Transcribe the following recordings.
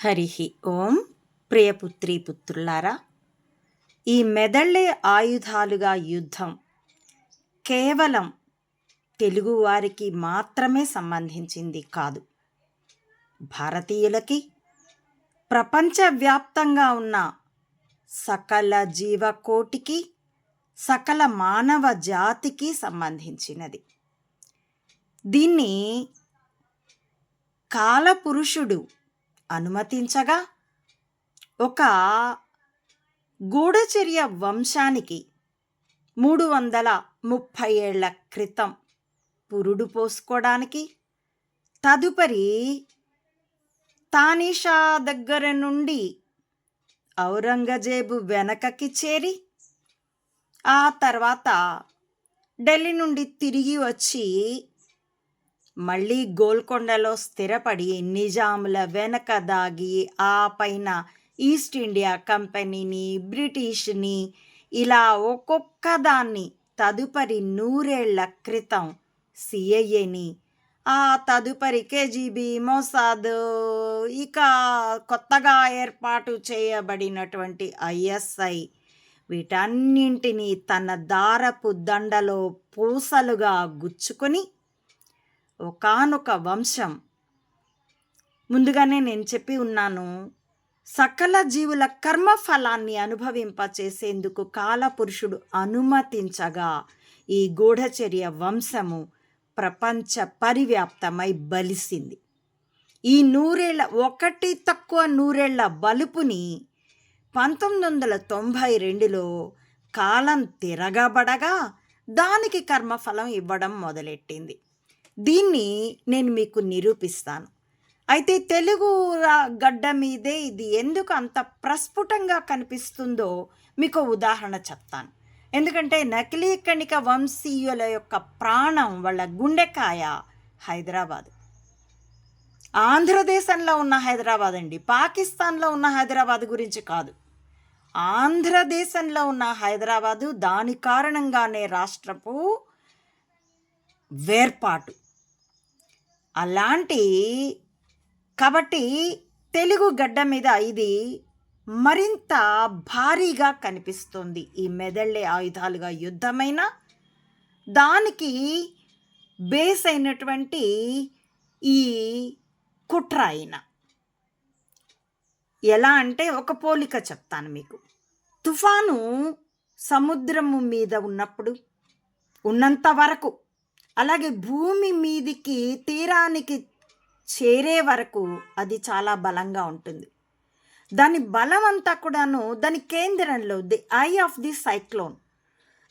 హరి ఓం ప్రియపుత్రి పుత్రులారా ఈ మెదళ్ళే ఆయుధాలుగా యుద్ధం. కేవలం తెలుగువారికి మాత్రమే సంబంధించింది కాదు. భారతీయులకి ప్రపంచవ్యాప్తంగా ఉన్న సకల జీవకోటికి సకల మానవ జాతికి సంబంధించినది. దీన్ని కాలపురుషుడు అనుమతించగా ఒక గూఢచర్య వంశానికి మూడు వందల ముప్పై ఏళ్ళ క్రితం పురుడు పోసుకోవడానికి తదుపరి తానిషా దగ్గర నుండి ఔరంగజేబు వెనకకి చేరి ఆ తర్వాత ఢిల్లీ నుండి తిరిగి వచ్చి మళ్ళీ గోల్కొండలో స్థిరపడి నిజాముల వెనక దాగి ఆ పైన ఈస్ట్ ఇండియా కంపెనీని బ్రిటిష్ని ఇలా ఒక్కొక్క దాన్ని తదుపరి నూరేళ్ళ క్రితం సిఐఏని ఆ తదుపరి కేజీబీ మోసాద్ ఇక కొత్తగా ఏర్పాటు చేయబడినటువంటి ఐఎస్ఐ వీటన్నింటినీ తన దారపు దండలో పూసలుగా గుచ్చుకొని ఒకానొక వంశం. ముందుగానే నేను చెప్పి ఉన్నాను సకల జీవుల కర్మఫలాన్ని అనుభవింపచేసేందుకు కాలపురుషుడు అనుమతించగా ఈ గూఢచర్య వంశము ప్రపంచ పరివ్యాప్తమై బలిసింది. ఈ నూరేళ్ళ ఒకటి తక్కువ నూరేళ్ళ బలుపుని పంతొమ్మిది వందల తొంభై రెండులో కాలం తిరగబడగా దానికి కర్మఫలం ఇవ్వడం మొదలెట్టింది. దీన్ని నేను మీకు నిరూపిస్తాను. అయితే తెలుగు గడ్డ మీదే ఇది ఎందుకు అంత ప్రస్ఫుటంగా కనిపిస్తుందో మీకు ఉదాహరణ చెప్తాను. ఎందుకంటే నకిలీ కణిక వంశీయుల యొక్క ప్రాణం వాళ్ళ గుండెకాయ హైదరాబాద్. ఆంధ్రదేశంలో ఉన్న హైదరాబాద్ అండి. పాకిస్తాన్లో ఉన్న హైదరాబాద్ గురించి కాదు. ఆంధ్రదేశంలో ఉన్న హైదరాబాదు దాని కారణంగానే రాష్ట్రపు వేర్పాటు అలాంటి కాబట్టి తెలుగు గడ్డ మీద ఇది మరింత భారీగా కనిపిస్తుంది. ఈ మెదళ్ళే ఆయుధాలుగా యుద్ధమైన దానికి బేస్ అయినటువంటి ఈ కుట్ర అయిన. ఎలా అంటే ఒక పోలిక చెప్తాను మీకు. తుఫాను సముద్రము మీద ఉన్నప్పుడు ఉన్నంత వరకు అలాగే భూమి మీదికి తీరానికి చేరే వరకు అది చాలా బలంగా ఉంటుంది. దాని బలం అంతా కూడాను దాని కేంద్రంలో the eye of the cyclone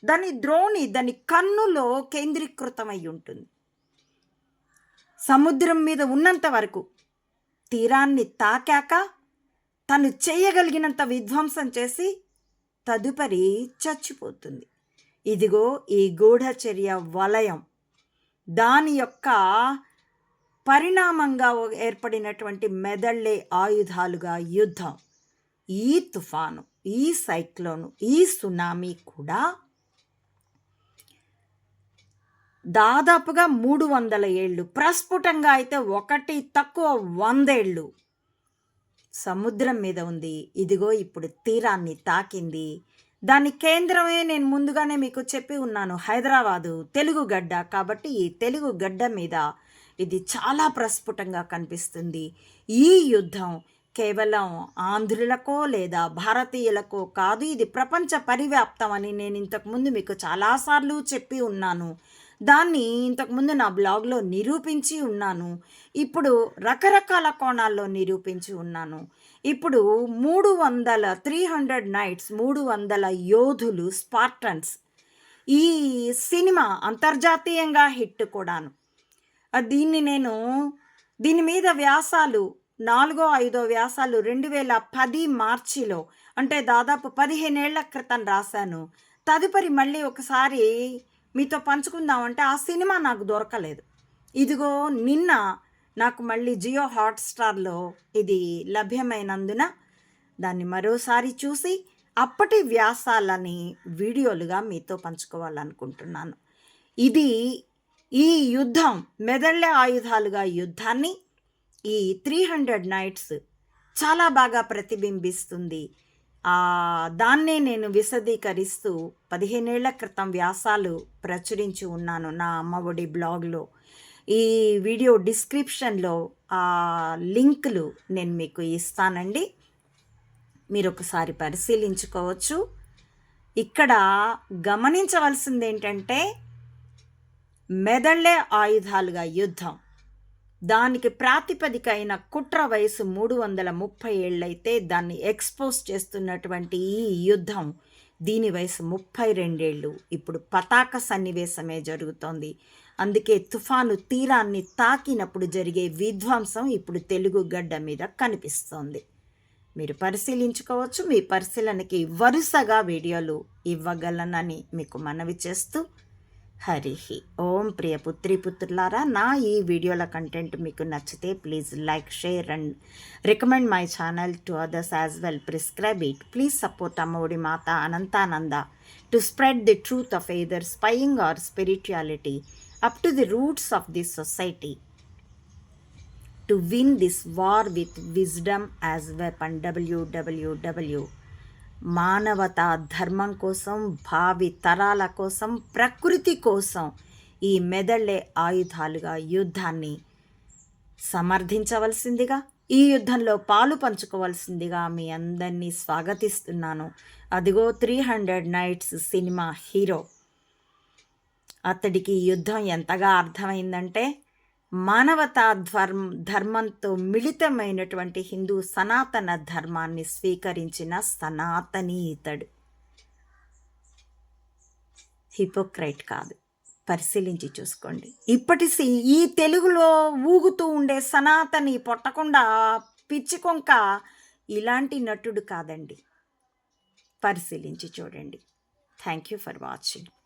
దాని ద్రోణి దాని కన్నులో కేంద్రీకృతమై ఉంటుంది. సముద్రం మీద ఉన్నంత వరకు తీరాన్ని తాకాక తను చేయగలిగినంత విధ్వంసం చేసి తదుపరి చచ్చిపోతుంది. ఇదిగో ఈ గూఢచర్య వలయం. దాని యొక్క పరిణామంగా ఏర్పడినటువంటి మెదళ్ళే ఆయుధాలుగా యుద్ధం. ఈ తుఫాను ఈ సైక్లోను ఈ సునామీ కూడా దాదాపుగా మూడు వందల ఏళ్ళు ప్రస్ఫుటంగా అయితే ఒకటి తక్కువ వందేళ్ళు సముద్రం మీద ఉంది. ఇదిగో ఇప్పుడు తీరాన్ని తాకింది దాని కేంద్రమే నేను ముందుగానే మీకు చెప్పి ఉన్నాను. హైదరాబాదు తెలుగు గడ్డ. కాబట్టి ఈ తెలుగు గడ్డ మీద ఇది చాలా ప్రస్ఫుటంగా కనిపిస్తుంది. ఈ యుద్ధం కేవలం ఆంధ్రులకో లేదా భారతీయులకో కాదు ఇది ప్రపంచ పరివ్యాప్తం అని నేను ఇంతకుముందు మీకు చాలాసార్లు చెప్పి ఉన్నాను. దాన్ని ఇంతకుముందు నా బ్లాగ్లో నిరూపించి ఉన్నాను. ఇప్పుడు రకరకాల కోణాల్లో నిరూపించి ఉన్నాను. ఇప్పుడు మూడు వందల త్రీ హండ్రెడ్ నైట్స్ మూడు వందల యోధులు స్పార్టన్స్. ఈ సినిమా అంతర్జాతీయంగా హిట్ కూడాను. దీన్ని నేను దీని మీద వ్యాసాలు నాలుగో ఐదో వ్యాసాలు రెండు వేల పది మార్చిలో అంటే దాదాపు పదిహేనేళ్ళ క్రితం రాశాను. తదుపరి మళ్ళీ ఒకసారి మీతో పంచుకుందామంటే ఆ సినిమా నాకు దొరకలేదు. ఇదిగో నిన్న నాకు మళ్ళీ జియో హాట్స్టార్లో ఇది లభ్యమైనందున దాన్ని మరోసారి చూసి అప్పటి వ్యాసాలని వీడియోలుగా మీతో పంచుకోవాలనుకుంటున్నాను. ఇది ఈ యుద్ధం మెదళ్ళ ఆయుధాలుగా యుద్ధాన్ని ఈ త్రీ హండ్రెడ్ నైట్స్ చాలా బాగా ప్రతిబింబిస్తుంది. దాన్నే నేను విశదీకరిస్తూ పదిహేనేళ్ళ క్రితం వ్యాసాలు ప్రచురించి ఉన్నాను నా అమ్మఒడి బ్లాగ్లో. ఈ వీడియో డిస్క్రిప్షన్లో ఆ లింకులు నేను మీకు ఇస్తానండి. మీరు ఒకసారి పరిశీలించుకోవచ్చు. ఇక్కడ గమనించవలసింది ఏంటంటే మెదళ్ళే ఆయుధాలుగా యుద్ధం. దానికి ప్రాతిపదిక అయిన కుట్ర వయసు మూడు వందల ముప్పై ఏళ్ళైతే దాన్ని ఎక్స్పోజ్ చేస్తున్నటువంటి ఈ యుద్ధం దీని వయసు ముప్పై రెండేళ్ళు ఇప్పుడు పతాక సన్నివేశమే జరుగుతోంది. అందుకే తుఫాను తీరాన్ని తాకినప్పుడు జరిగే విధ్వంసం ఇప్పుడు తెలుగు గడ్డ మీద కనిపిస్తోంది. మీరు పరిశీలించుకోవచ్చు. మీ పరిశీలనకి వరుసగా వీడియోలు ఇవ్వగలనని మీకు మనవి చేస్తూ హరి ఓం ప్రియ పుత్రి పుత్రులారా నా ఈ వీడియోల కంటెంట్ మీకు నచ్చితే please like share and recommend my channel to others as well. Prescribe it. Please support Ammaodi Mata Anantananda to spread the truth of either spying or spirituality up to the roots of this society to win this war with wisdom as weapon WWW Manavata Dharmam కోసం భావి తరాల కోసం ప్రకృతి కోసం ఈ మెదళ్ళే ఆయుధాలుగా యుద్ధాన్ని సమర్థించవలసిందిగా ఈ యుద్ధంలో పాలు పంచుకోవాల్సిందిగా మీ అందరినీ స్వాగతిస్తున్నాను. అదిగో three hundred nights cinema hero. అతడికి యుద్ధం ఎంతగా అర్థమైందంటే మానవతా ధర్మ ధర్మంతో మిళితమైనటువంటి హిందూ సనాతన ధర్మాన్ని స్వీకరించిన సనాతని ఇతడు. హిపోక్రైట్ కాదు. పరిశీలించి చూసుకోండి. ఇప్పటి ఈ తెలుగులో ఊగుతూ ఉండే సనాతని పొట్టకుండా పిచ్చి కొంక ఇలాంటి నటుడు కాదండి. పరిశీలించి చూడండి. Thank you for watching.